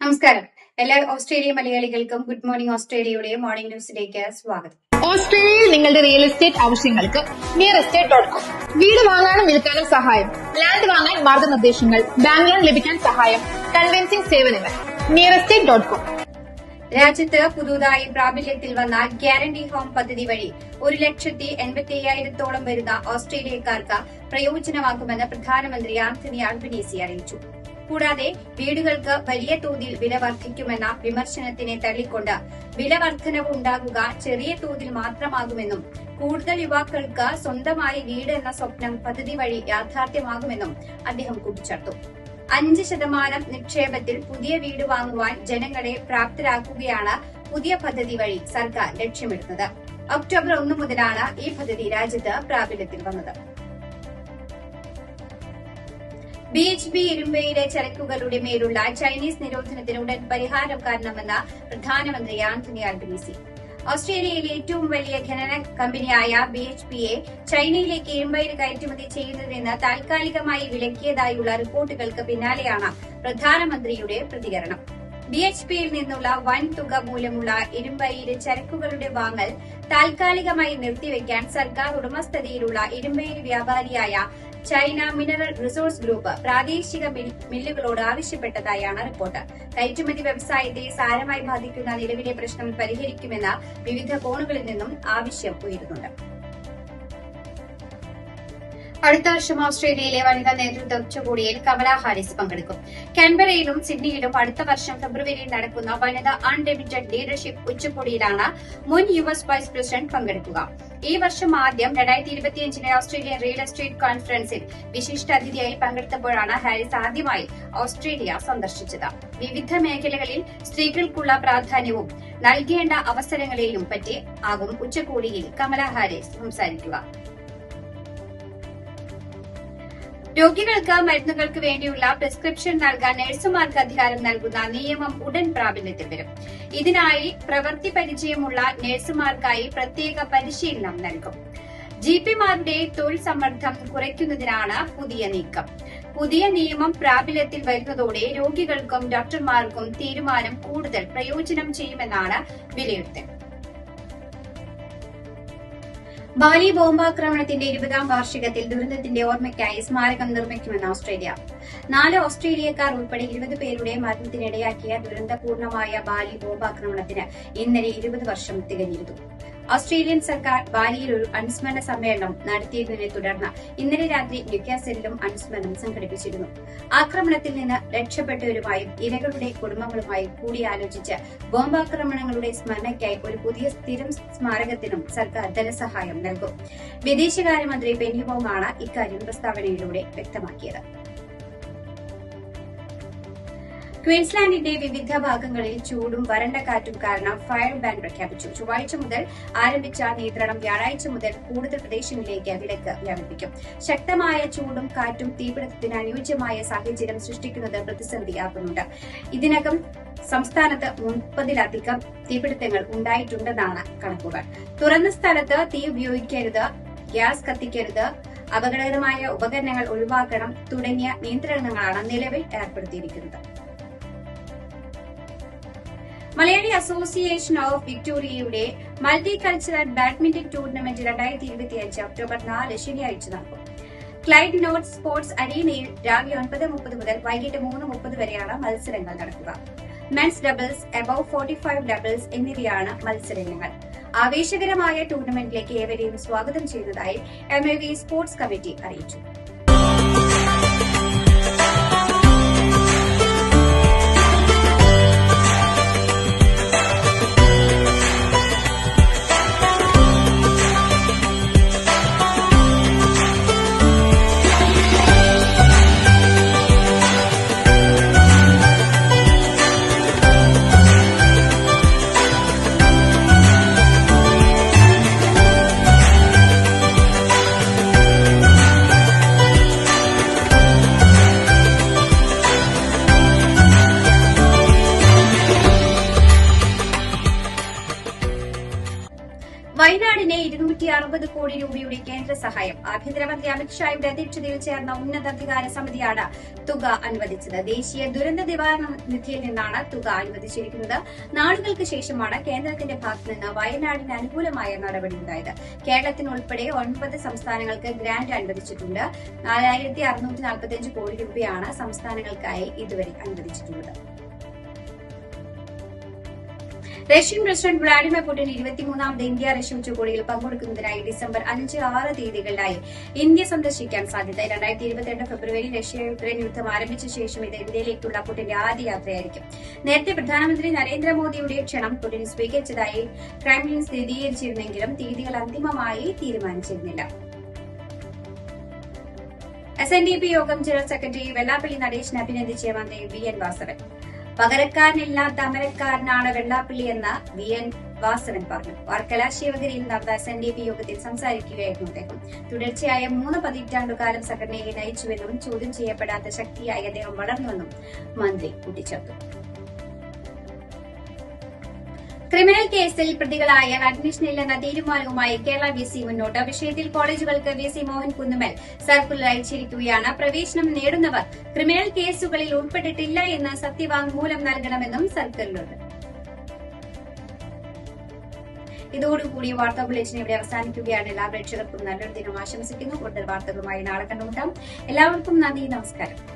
നമസ്കാരം. എല്ലാ ഓസ്ട്രേലിയ മലയാളികൾക്കും ഗുഡ് മോർണിംഗ് ഓസ്ട്രേലിയയുടെ മോർണിംഗ് ന്യൂസിലേക്ക് സ്വാഗതം. ഓസ്ട്രേലിയയിൽ നിങ്ങളുടെ റിയൽ എസ്റ്റേറ്റ് ആവശ്യങ്ങൾക്ക് നിയർ എസ്റ്റേറ്റ് ഡോട്ട് കോം വീട് വാങ്ങാനും വിൽക്കാനും സഹായം. ലാൻഡ് വാങ്ങാൻ മാർഗനിർദ്ദേശങ്ങൾ. ബാങ്ക് ലോൺ ലഭിക്കാൻ സഹായം. കൺവെൻസിംഗ് സേവനങ്ങൾ. നിയർ എസ്റ്റേറ്റ് ഡോട്ട് കോം രാജ്യത്ത് പുതുതായി പ്രാബല്യത്തിൽ വന്ന ഗ്യാരണ്ടി ഹോം പദ്ധതി വഴി ഒരു ലക്ഷത്തി എൺപത്തി അയ്യായിരത്തോളം വരുന്ന ഓസ്ട്രേലിയക്കാർക്ക് പ്രയോജനമാക്കുമെന്ന് പ്രധാനമന്ത്രി ആന്റണി ആൽബനീസി അറിയിച്ചു. കൂടാതെ വീടുകൾക്ക് വലിയ തോതിൽ വില വർദ്ധിക്കുമെന്ന വിമർശനത്തിനെ തള്ളിക്കൊണ്ട് വില വർധനവ് ഉണ്ടാകുക ചെറിയ തോതിൽ മാത്രമാകുമെന്നും കൂടുതൽ യുവാക്കൾക്ക് സ്വന്തമായി വീട് എന്ന സ്വപ്നം പദ്ധതി വഴി യാഥാർത്ഥ്യമാകുമെന്നും അദ്ദേഹം കൂട്ടിച്ചേർത്തു. അഞ്ച് ശതമാനം നിക്ഷേപത്തിൽ പുതിയ വീട് വാങ്ങുവാൻ ജനങ്ങളെ പ്രാപ്തരാക്കുകയാണ് പുതിയ പദ്ധതി വഴി സർക്കാർ ലക്ഷ്യമിടുന്നത്. ഒക്ടോബർ ഒന്ന് മുതലാണ് ഈ പദ്ധതി രാജ്യത്ത് പ്രാബല്യത്തിൽ വന്നത്. ബി എച്ച് ബി ഇരുമ്പയിലെ ചരക്കുകളുടെ മേലുള്ള ചൈനീസ് നിരോധനത്തിന് ഉടൻ പരിഹാരം കാരണമെന്ന് പ്രധാനമന്ത്രി ആന്റണി ആൽബനീസി ഓസ്ട്രേലിയയിലെ ഏറ്റവും വലിയ ഖനന കമ്പനിയായ ബി എച്ച് പിയെ ചൈനയിലേക്ക് ഇരുമ്പയിൽ കയറ്റുമതി ചെയ്യുന്നതെന്ന് താൽക്കാലികമായി വിലക്കിയതായുള്ള റിപ്പോർട്ടുകൾക്ക് പിന്നാലെയാണ് പ്രധാനമന്ത്രിയുടെ പ്രതികരണം. ബി എച്ച് പിയിൽ നിന്നുള്ള വൻ തുക മൂലമുള്ള ഇരുമ്പയിലെ ചരക്കുകളുടെ വാങ്ങൽ താൽക്കാലികമായി നിർത്തിവെക്കാൻ സർക്കാർ ഉടമസ്ഥതയിലുള്ള ഇരുമ്പയിൽ വ്യാപാരിയായ ചൈന മിനറൽ റിസോഴ്സ് ഗ്രൂപ്പ് പ്രാദേശിക മില്ലുകളോട് ആവശ്യപ്പെട്ടതായാണ് റിപ്പോർട്ട്. കയറ്റുമതി വ്യവസായത്തെ സാരമായി ബാധിക്കുന്ന നിലവിലെ പ്രശ്നം പരിഹരിക്കുമെന്ന വിവിധ കോണുകളിൽ നിന്നും ആവശ്യം ഉയരുന്നുണ്ട്. അടുത്ത വർഷം ഓസ്ട്രേലിയയിലെ വനിതാ നേതൃത്വ ഉച്ചകോടിയിൽ കമല ഹാരിസ് പങ്കെടുക്കും. കാൻബറയിലും സിഡ്നിയിലും അടുത്ത വർഷം ഫെബ്രുവരിയിൽ നടക്കുന്ന വനിതാ അൺലിമിറ്റഡ് ലീഡർഷിപ്പ് ഉച്ചകോടിയിലാണ് മുൻ യു എസ് വൈസ് പ്രസിഡന്റ് പങ്കെടുക്കുക. ഈ വർഷം ആദ്യം രണ്ടായിരത്തി ഇരുപത്തിയഞ്ചിലെ ഓസ്ട്രേലിയൻ റിയൽ എസ്റ്റേറ്റ് കോൺഫറൻസിൽ വിശിഷ്ട അതിഥിയായി പങ്കെടുത്തപ്പോഴാണ് ഹാരിസ് ആദ്യമായി ഓസ്ട്രേലിയ സന്ദർശിച്ചത്. വിവിധ മേഖലകളിൽ സ്ത്രീകൾക്കുള്ള പ്രാധാന്യവും നൽകേണ്ട അവസരങ്ങളെയും പറ്റി ആകും ഉച്ചകോടിയിൽ കമലാ ഹാരിസ് സംസാരിക്കുക. രോഗികൾക്ക് മരുന്നുകൾക്ക് വേണ്ടിയുള്ള പ്രിസ്ക്രിപ്ഷൻ നൽകാൻ നഴ്സുമാർക്ക് അധികാരം നൽകുന്ന നിയമം ഉടൻ പ്രാബല്യത്തിൽ വരും. ഇതിനായി പ്രവൃത്തി പരിചയമുള്ള നഴ്സുമാർക്കായി പ്രത്യേക പരിശീലനം നൽകും. ജിപിമാരുടെ തൊഴിൽ സമ്മർദ്ദം കുറയ്ക്കുന്നതിനാണ് പുതിയ നീക്കം. പുതിയ നിയമം പ്രാബല്യത്തിൽ വരുന്നതോടെ രോഗികൾക്കും ഡോക്ടർമാർക്കും തീരുമാനം കൂടുതൽ പ്രയോജനം ചെയ്യുമെന്നാണ് വിലയിരുത്തൽ. ബാലി ബോംബാക്രമണത്തിന്റെ ഇരുപതാം വാർഷികത്തിൽ ദുരന്തത്തിന്റെ ഓർമ്മയ്ക്കായി സ്മാരകം നിർമ്മിക്കുമെന്ന് ഓസ്ട്രേലിയ. നാല് ഓസ്ട്രേലിയക്കാർ ഉൾപ്പെടെ ഇരുപത് പേരുടെ മരണത്തിനിടയാക്കിയ ദുരന്തപൂർണമായ ബാലി ബോംബാക്രമണത്തിന് ഇന്നലെ ഇരുപത് വർഷം തികഞ്ഞിരുന്നു. ഓസ്ട്രേലിയൻ സർക്കാർ ബാലിയിൽ ഒരു അനുസ്മരണ സമ്മേളനം നടത്തിയതിനെ തുടർന്ന് ഇന്നലെ രാത്രി ന്യൂക്കാസലിലും അനുസ്മരണം സംഘടിപ്പിച്ചിരുന്നു. ആക്രമണത്തിൽ നിന്ന് രക്ഷപ്പെട്ടവരുമായും ഇരകളുടെ കുടുംബങ്ങളുമായും കൂടിയാലോചിച്ച് ബോംബാക്രമണങ്ങളുടെ സ്മരണയ്ക്കായി ഒരു പുതിയ സ്ഥിരം സ്മാരകത്തിനും സർക്കാർ ധനസഹായം നൽകും. വിദേശകാര്യമന്ത്രി വോങ്ങാണ് ഇക്കാര്യം പ്രസ്താവനയിലൂടെ വ്യക്തമാക്കിയത്. ക്വീൻസ്ലാൻഡിന്റെ വിവിധ ഭാഗങ്ങളിൽ ചൂടും വരണ്ട കാറ്റും കാരണം ഫയർ ബാൻ പ്രഖ്യാപിച്ചു. ചൊവ്വാഴ്ച മുതൽ ആരംഭിച്ച നിയന്ത്രണം വ്യാഴാഴ്ച മുതൽ കൂടുതൽ പ്രദേശങ്ങളിലേക്ക് വിലക്ക് വ്യാപിപ്പിക്കും. ശക്തമായ ചൂടും കാറ്റും തീപിടുത്തത്തിന് അനുയോജ്യമായ സാഹചര്യം സൃഷ്ടിക്കുന്നത് പ്രതിസന്ധിയാക്കുന്നുണ്ട് ഇതിനകം സംസ്ഥാനത്ത് മുപ്പതിലധികം തീപിടുത്തങ്ങൾ ഉണ്ടായിട്ടുണ്ടെന്നാണ് കണക്കുകൾ. തുറന്ന സ്ഥലത്ത് തീ ഉപയോഗിക്കരുത് ഗ്യാസ് കത്തിക്കരുത് അപകടകരമായ ഉപകരണങ്ങൾ ഒഴിവാക്കണം തുടങ്ങിയ നിയന്ത്രണങ്ങളാണ് നിലവിൽ ഏർപ്പെടുത്തിയിരിക്കുന്നത്. മലയാളി അസോസിയേഷൻ ഓഫ് വിക്ടോറിയയുടെ മൾട്ടി കൾച്ചറൽ ബാഡ്മിന്റൺ ടൂർണമെന്റ് രണ്ടായിരത്തി ഇരുപത്തിയഞ്ച് ഒക്ടോബർ നാല് ശനിയാഴ്ച നടക്കും. ക്ലൈഡ് നോട്ട് സ്പോർട്സ് അരീനയിൽ രാവിലെ ഒൻപത് മുപ്പത് മുതൽ വൈകിട്ട് മൂന്ന് മുപ്പത് വരെയാണ് മത്സരങ്ങൾ നടക്കുക. Men's doubles above forty five doubles എന്നിവയാണ് മത്സരങ്ങൾ. ആവേശകരമായ ടൂർണമെന്റിലേക്ക് ഏവരെയും സ്വാഗതം ചെയ്തതായി എം സ്പോർട്സ് കമ്മിറ്റി അറിയിച്ചു. വയനാടിന് ഇരുന്നൂറ്റി അറുപത് കോടി രൂപയുടെ കേന്ദ്ര സഹായം. ആഭ്യന്തരമന്ത്രി അമിത്ഷായുടെ അധ്യക്ഷതയിൽ ചേർന്ന ഉന്നതാധികാര സമിതിയാണ് തുക അനുവദിച്ചത്. ദേശീയ ദുരന്ത നിവാരണ നിധിയിൽ നിന്നാണ് തുക അനുവദിച്ചിരിക്കുന്നത്. നാളുകൾക്ക് ശേഷമാണ് കേന്ദ്രത്തിന്റെ ഭാഗത്തു നിന്ന് വയനാടിന് അനുകൂലമായ നടപടിയുണ്ടായത് കേരളത്തിന് ഉൾപ്പെടെ ഒൻപത് സംസ്ഥാനങ്ങൾക്ക് ഗ്രാന്റ് അനുവദിച്ചിട്ടുണ്ട്. നാലായിരത്തി അറുന്നൂറ്റി നാൽപ്പത്തിയഞ്ച് കോടി രൂപയാണ് സംസ്ഥാനങ്ങൾക്കായി ഇതുവരെ അനുവദിച്ചിട്ടുള്ളത്. റഷ്യൻ പ്രസിഡന്റ് വ്ളാഡിമിർ പുടിൻ ഇരുപത്തിമൂന്നാമത് ഇന്ത്യ റഷ്യ ഉച്ചകോടിയിൽ പങ്കെടുക്കുന്നതിനായി ഡിസംബർ അഞ്ച് ആറ് തീയതികളിലായി ഇന്ത്യ സന്ദർശിക്കാൻ സാധ്യത. രണ്ടായിരത്തി ഇരുപത്തിരണ്ട് ഫെബ്രുവരി റഷ്യ യുക്രൈൻ യുദ്ധം ആരംഭിച്ച ശേഷം ഇത് ഇന്ത്യയിലേക്കുള്ള പുടിന്റെ ആദ്യ യാത്രയായിരിക്കും. നേരത്തെ പ്രധാനമന്ത്രി നരേന്ദ്രമോദിയുടെ ക്ഷണം പുടിൻ സ്വീകരിച്ചതായി ക്രൈംലിൻ സ്ഥിരീകരിച്ചിരുന്നെങ്കിലും തീയതികൾ അന്തിമമായി തീരുമാനിച്ചിരുന്നില്ല. എസ് എൻ ഡി പി യോഗം ജനറൽ സെക്രട്ടറി വെള്ളാപ്പള്ളി നടേശിനെ അഭിനന്ദിച്ച മന്ത്രി വി എൻ വാസവൻ. പകരക്കാരനില്ലാത്ത അമരക്കാരനാണ് വെള്ളാപ്പള്ളി എന്ന വി എൻ വാസവൻ പറഞ്ഞു. വർക്കല ശിവഗിരിയിൽ നടന്ന എസ് എൻ ഡി പി യോഗത്തിൽ സംസാരിക്കുകയായിരുന്നു അദ്ദേഹം. തുടർച്ചയായ മൂന്ന് പതിറ്റാണ്ടുകാലം സംഘടനയെ നയിച്ചുവെന്നും ചോദ്യം ചെയ്യപ്പെടാത്ത ശക്തിയായി അദ്ദേഹം വളർന്നുവെന്നും മന്ത്രി കൂട്ടിച്ചേർത്തു. ക്രിമിനൽ കേസിൽ പ്രതികളായ അഡ്മിഷനില്ലെന്ന തീരുമാനവുമായി കേരള വി സി മുന്നോട്ട്. വിഷയത്തിൽ കോളേജുകൾക്ക് V C Mohan Kunnummal circular അയച്ചിരിക്കുകയാണ് പ്രവേശനം നേടുന്നവർ ക്രിമിനൽ കേസുകളിൽ ഉൾപ്പെട്ടിട്ടില്ല എന്ന് സത്യവാങ്മൂലം നൽകണമെന്നും സർക്കുലറുണ്ട് ഇതോടുകൂടി വാർത്താ ബുള്ളറ്റിൻ ഇവിടെ അവസാനിക്കുകയാണ്. എല്ലാ പ്രേക്ഷകർക്കും നല്ലൊരു ദിനം ആശംസിക്കുന്നു. കൂടുതൽ വാർത്തകളുമായി നാളെ കണ്ടുമുട്ടാം. എല്ലാവർക്കും നന്ദി. നമസ്കാരം.